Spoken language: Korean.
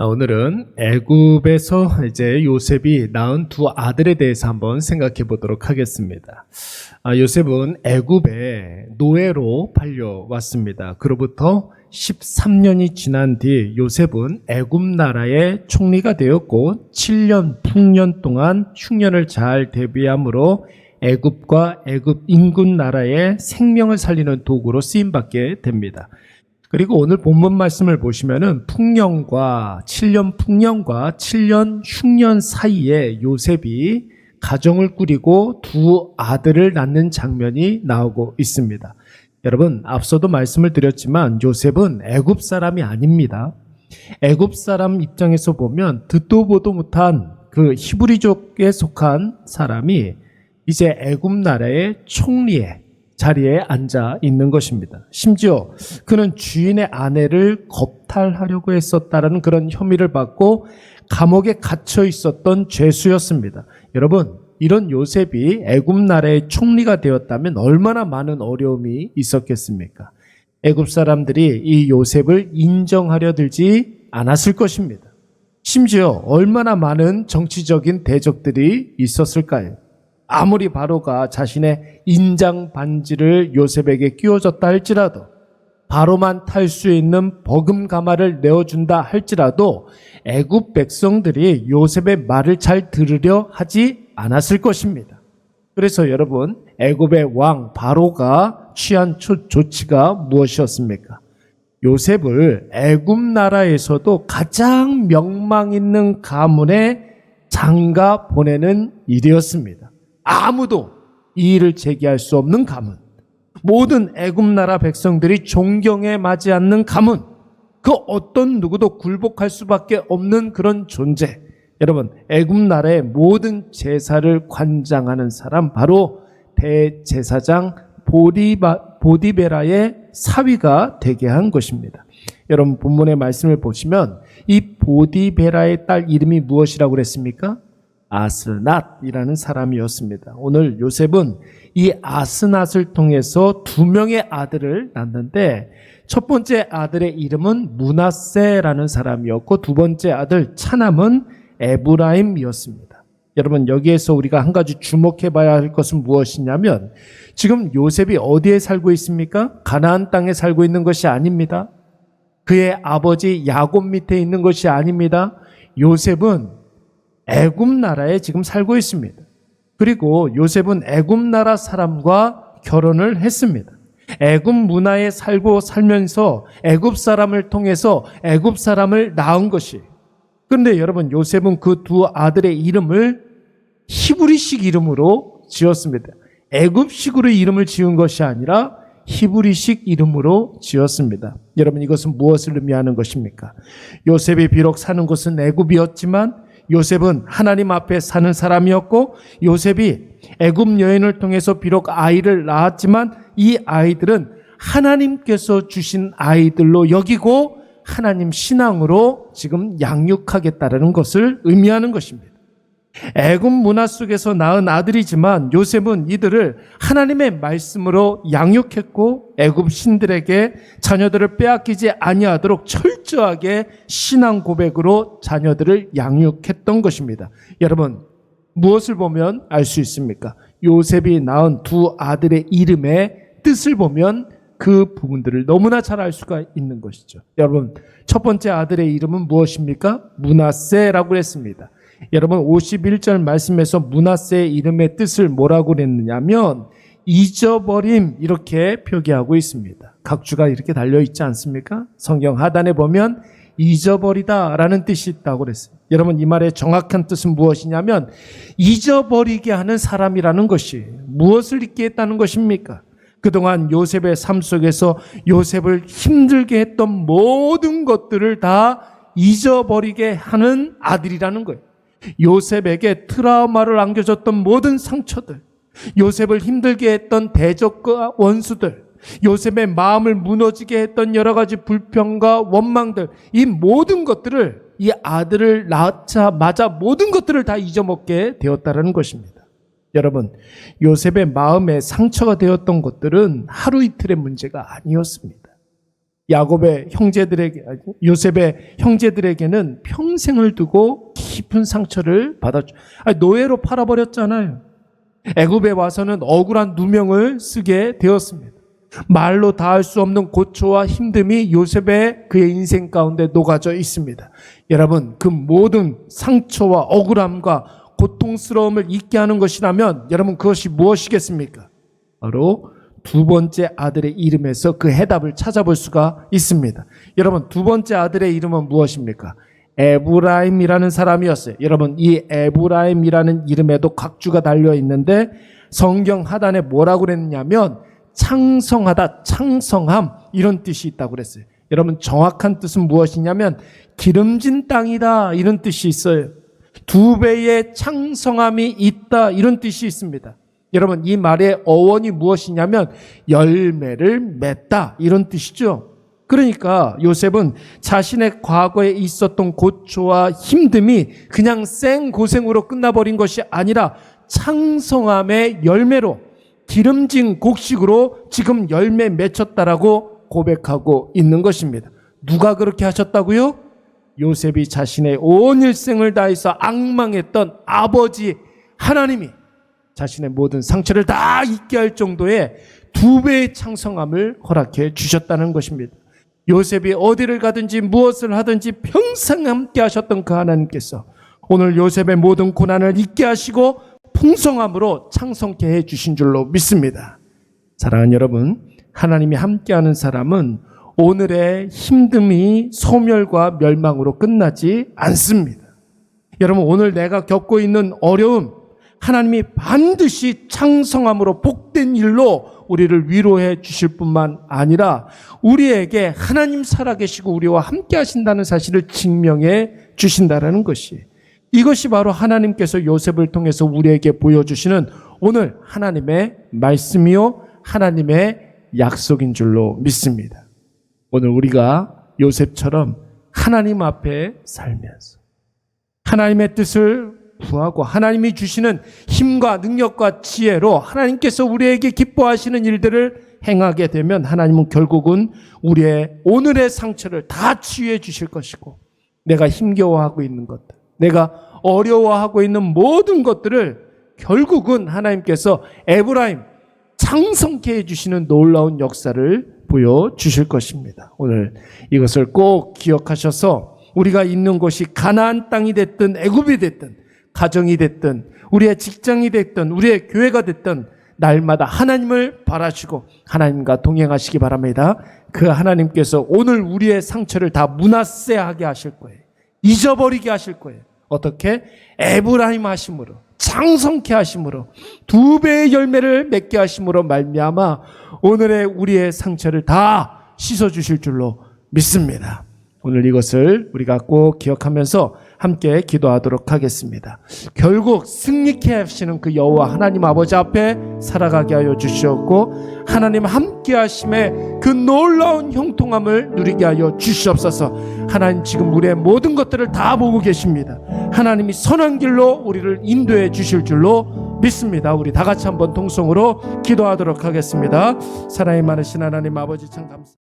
아, 오늘은 애굽에서 이제 요셉이 낳은 두 아들에 대해서 한번 생각해 보도록 하겠습니다. 아, 요셉은 애굽에 노예로 팔려왔습니다. 그로부터 13년이 지난 뒤 요셉은 애굽 나라의 총리가 되었고 7년 풍년 동안 흉년을 잘 대비함으로 애굽과 애굽 인근 나라의 생명을 살리는 도구로 쓰임 받게 됩니다. 그리고 오늘 본문 말씀을 보시면은 풍년과 7년 풍년과 7년 흉년 사이에 요셉이 가정을 꾸리고 두 아들을 낳는 장면이 나오고 있습니다. 여러분, 앞서도 말씀을 드렸지만 요셉은 애굽 사람이 아닙니다. 애굽 사람 입장에서 보면 듣도 보도 못한 그 히브리족에 속한 사람이 이제 애굽 나라의 총리에 자리에 앉아 있는 것입니다. 심지어 그는 주인의 아내를 겁탈하려고 했었다라는 그런 혐의를 받고 감옥에 갇혀 있었던 죄수였습니다. 여러분, 이런 요셉이 애굽 나라의 총리가 되었다면 얼마나 많은 어려움이 있었겠습니까? 애굽 사람들이 이 요셉을 인정하려 들지 않았을 것입니다. 심지어 얼마나 많은 정치적인 대적들이 있었을까요? 아무리 바로가 자신의 인장 반지를 요셉에게 끼워줬다 할지라도 바로만 탈 수 있는 버금 가마를 내어준다 할지라도 애굽 백성들이 요셉의 말을 잘 들으려 하지 않았을 것입니다. 그래서 여러분 애굽의 왕 바로가 취한 조- 조치가 무엇이었습니까? 요셉을 애굽 나라에서도 가장 명망 있는 가문에 장가 보내는 일이었습니다. 아무도 이 일을 제기할 수 없는 가문. 모든 애굽 나라 백성들이 존경에 맞지 않는 가문. 그 어떤 누구도 굴복할 수밖에 없는 그런 존재. 여러분, 애굽 나라의 모든 제사를 관장하는 사람 바로 대제사장 보디바, 보디베라의 사위가 되게 한 것입니다. 여러분 본문의 말씀을 보시면 이 보디베라의 딸 이름이 무엇이라고 그랬습니까? 아스낫이라는 사람이었습니다. 오늘 요셉은 이 아스낫을 통해서 두 명의 아들을 낳는데 첫 번째 아들의 이름은 문하세라는 사람이었고 두 번째 아들 차남은 에브라임이었습니다. 여러분 여기에서 우리가 한 가지 주목해 봐야 할 것은 무엇이냐면 지금 요셉이 어디에 살고 있습니까? 가나안 땅에 살고 있는 것이 아닙니다. 그의 아버지 야곱 밑에 있는 것이 아닙니다. 요셉은 애굽 나라에 지금 살고 있습니다. 그리고 요셉은 애굽 나라 사람과 결혼을 했습니다. 애굽 문화에 살고 살면서 애굽 사람을 통해서 애굽 사람을 낳은 것이. 그런데 여러분 요셉은 그 두 아들의 이름을 히브리식 이름으로 지었습니다. 애굽식으로 이름을 지은 것이 아니라 히브리식 이름으로 지었습니다. 여러분 이것은 무엇을 의미하는 것입니까? 요셉이 비록 사는 곳은 애굽이었지만 요셉은 하나님 앞에 사는 사람이었고 요셉이 애굽 여인을 통해서 비록 아이를 낳았지만 이 아이들은 하나님께서 주신 아이들로 여기고 하나님 신앙으로 지금 양육하겠다라는 것을 의미하는 것입니다. 애굽 문화 속에서 낳은 아들이지만 요셉은 이들을 하나님의 말씀으로 양육했고 애굽 신들에게 자녀들을 빼앗기지 아니하도록 철저하게 신앙 고백으로 자녀들을 양육했던 것입니다. 여러분 무엇을 보면 알 수 있습니까? 요셉이 낳은 두 아들의 이름의 뜻을 보면 그 부분들을 너무나 잘 알 수가 있는 것이죠. 여러분 첫 번째 아들의 이름은 무엇입니까? 문하세라고 했습니다. 여러분 51절 말씀에서 문하세의 이름의 뜻을 뭐라고 그랬느냐면 잊어버림 이렇게 표기하고 있습니다. 각주가 이렇게 달려 있지 않습니까? 성경 하단에 보면 잊어버리다라는 뜻이 있다고 그랬어요. 여러분 이 말의 정확한 뜻은 무엇이냐면 잊어버리게 하는 사람이라는 것이 무엇을 잊게 했다는 것입니까? 그동안 요셉의 삶 속에서 요셉을 힘들게 했던 모든 것들을 다 잊어버리게 하는 아들이라는 거예요. 요셉에게 트라우마를 안겨줬던 모든 상처들, 요셉을 힘들게 했던 대적과 원수들, 요셉의 마음을 무너지게 했던 여러 가지 불평과 원망들, 이 모든 것들을 이 아들을 낳자마자 모든 것들을 다 잊어먹게 되었다는 것입니다. 여러분, 요셉의 마음에 상처가 되었던 것들은 하루 이틀의 문제가 아니었습니다. 야곱의 형제들에게 요셉의 형제들에게는 평생을 두고 깊은 상처를 받았죠. 아니, 노예로 팔아버렸잖아요. 애굽에 와서는 억울한 누명을 쓰게 되었습니다. 말로 다할 수 없는 고초와 힘듦이 요셉의 그의 인생 가운데 녹아져 있습니다. 여러분, 그 모든 상처와 억울함과 고통스러움을 잊게 하는 것이라면 여러분 그것이 무엇이겠습니까? 바로 두 번째 아들의 이름에서 그 해답을 찾아볼 수가 있습니다. 여러분, 두 번째 아들의 이름은 무엇입니까? 에브라임이라는 사람이었어요. 여러분, 이 에브라임이라는 이름에도 각주가 달려 있는데 성경 하단에 뭐라고 그랬냐면 창성하다, 창성함 이런 뜻이 있다고 그랬어요. 여러분, 정확한 뜻은 무엇이냐면 기름진 땅이다 이런 뜻이 있어요. 두 배의 창성함이 있다 이런 뜻이 있습니다. 여러분 이 말의 어원이 무엇이냐면 열매를 맺다 이런 뜻이죠. 그러니까 요셉은 자신의 과거에 있었던 고초와 힘듦이 그냥 생 고생으로 끝나버린 것이 아니라 창성함의 열매로 기름진 곡식으로 지금 열매 맺혔다라고 고백하고 있는 것입니다. 누가 그렇게 하셨다고요? 요셉이 자신의 온 일생을 다해서 악망했던 아버지 하나님이 자신의 모든 상처를 다 잊게 할 정도의 두 배의 창성함을 허락해 주셨다는 것입니다. 요셉이 어디를 가든지 무엇을 하든지 평생 함께 하셨던 그 하나님께서 오늘 요셉의 모든 고난을 잊게 하시고 풍성함으로 창성케 해 주신 줄로 믿습니다. 사랑하는 여러분, 하나님이 함께하는 사람은 오늘의 힘듦이 소멸과 멸망으로 끝나지 않습니다. 여러분, 오늘 내가 겪고 있는 어려움, 하나님이 반드시 창성함으로 복된 일로 우리를 위로해 주실 뿐만 아니라 우리에게 하나님 살아계시고 우리와 함께 하신다는 사실을 증명해 주신다라는 것이 이것이 바로 하나님께서 요셉을 통해서 우리에게 보여주시는 오늘 하나님의 말씀이요 하나님의 약속인 줄로 믿습니다. 오늘 우리가 요셉처럼 하나님 앞에 살면서 하나님의 뜻을 구하고 하나님이 주시는 힘과 능력과 지혜로 하나님께서 우리에게 기뻐하시는 일들을 행하게 되면 하나님은 결국은 우리의 오늘의 상처를 다 치유해 주실 것이고 내가 힘겨워하고 있는 것들, 내가 어려워하고 있는 모든 것들을 결국은 하나님께서 에브라임 창성케 해주시는 놀라운 역사를 보여 주실 것입니다. 오늘 이것을 꼭 기억하셔서 우리가 있는 곳이 가나안 땅이 됐든 애굽이 됐든 가정이 됐든 우리의 직장이 됐든 우리의 교회가 됐든 날마다 하나님을 바라시고 하나님과 동행하시기 바랍니다. 그 하나님께서 오늘 우리의 상처를 다 문화세하게 하실 거예요. 잊어버리게 하실 거예요. 어떻게? 에브라임 하심으로 창성케 하심으로 두 배의 열매를 맺게 하심으로 말미암아 오늘의 우리의 상처를 다 씻어 주실 줄로 믿습니다. 오늘 이것을 우리가 꼭 기억하면서 함께 기도하도록 하겠습니다. 결국 승리케 하시는 그 여호와 하나님 아버지 앞에 살아가게 하여 주시었고 하나님 함께 하심에 그 놀라운 형통함을 누리게 하여 주시옵소서. 하나님 지금 우리의 모든 것들을 다 보고 계십니다. 하나님이 선한 길로 우리를 인도해 주실 줄로 믿습니다. 우리 다 같이 한번 동성으로 기도하도록 하겠습니다. 사랑이 많으신 하나님 아버지 참 감사.